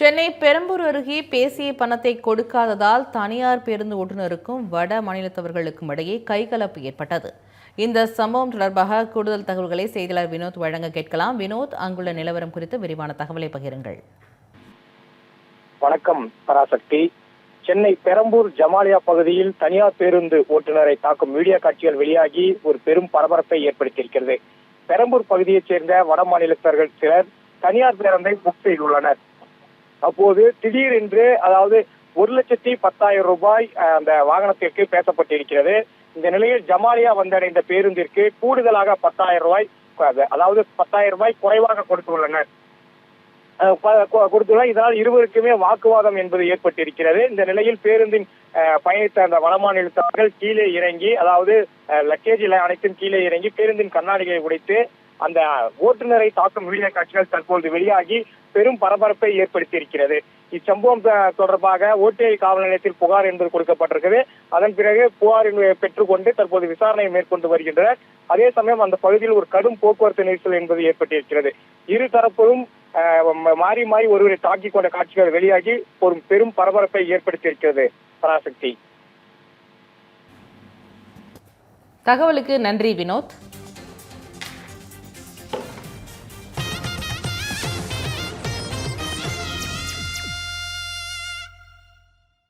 சென்னை பெரம்பூர் அருகே பேசிய பணத்தை கொடுக்காததால் தனியார் பேருந்து ஓட்டுநருக்கும் வட மாநிலத்தவர்களுக்கும் இடையே கைகலப்பு ஏற்பட்டது. இந்த சம்பவம் தொடர்பாக கூடுதல் தகவல்களை செய்தியாளர் வினோத் வழங்க கேட்கலாம். வினோத் அங்குள்ள நிலவரம் குறித்து விரிவான தகவலை பகிருங்கள். வணக்கம் பராசக்தி. சென்னை பெரம்பூர் ஜமாலியா பகுதியில் தனியார் பேருந்து ஓட்டுநரை தாக்கும் வீடியோ காட்சிகள் வெளியாகி ஒரு பெரும் பரபரப்பை ஏற்படுத்தியிருக்கிறது. பெரம்பூர் பகுதியைச் சேர்ந்த வட மாநிலத்தவர்கள் சிலர் தனியார் பேருந்தை புக் செய்துள்ளனர். அப்போது திடீரென்று அதாவது ஒரு லட்சத்தி பத்தாயிரம் ரூபாய் அந்த வாகனத்திற்கு பேசப்பட்டிருக்கிறது. இந்த நிலையில் ஜமாலியா வந்தடைந்த பேருந்திற்கு கூடுதலாக பத்தாயிரம் ரூபாய் அதாவது பத்தாயிரம் ரூபாய் குறைவாக கொடுத்துள்ளனர். அஹ் கொடுத்துள்ளனர் இதனால் இருவருக்குமே வாக்குவாதம் என்பது ஏற்பட்டிருக்கிறது. இந்த நிலையில் பேருந்தின் பயணித்த அந்த வடமாநிலத்தவர்கள் கீழே இறங்கி அதாவது லக்கேஜில் அனைத்தும் கீழே இறங்கி பேருந்தின் கண்ணாடிகளை உடைத்து அந்த ஓட்டுநரை தாக்கும் வீடியோ காட்சிகள் தற்போது வெளியாகி பெரும் பரபரப்பை ஏற்படுத்தியிருக்கிறது. இச்சம்பவம் தொடர்பாக ஓட்டுநர் காவல் நிலையத்தில் புகார் என்பது கொடுக்கப்பட்டிருக்கிறது. அதன் பிறகு புகார் பெற்றுக்கொண்டு தற்போது விசாரணை மேற்கொண்டு வருகின்றனர். அதே சமயம் அந்த பகுதியில் ஒரு கடும் போக்குவரத்து நெரிசல் என்பது ஏற்பட்டிருக்கிறது. இரு தரப்பிலும் மாறி மாறி ஒருவரை தாக்கிக் கொண்ட காட்சிகள் வெளியாகி ஒரு பெரும் பரபரப்பை ஏற்படுத்தியிருக்கிறது. பராசக்தி. தகவலுக்கு நன்றி வினோத்.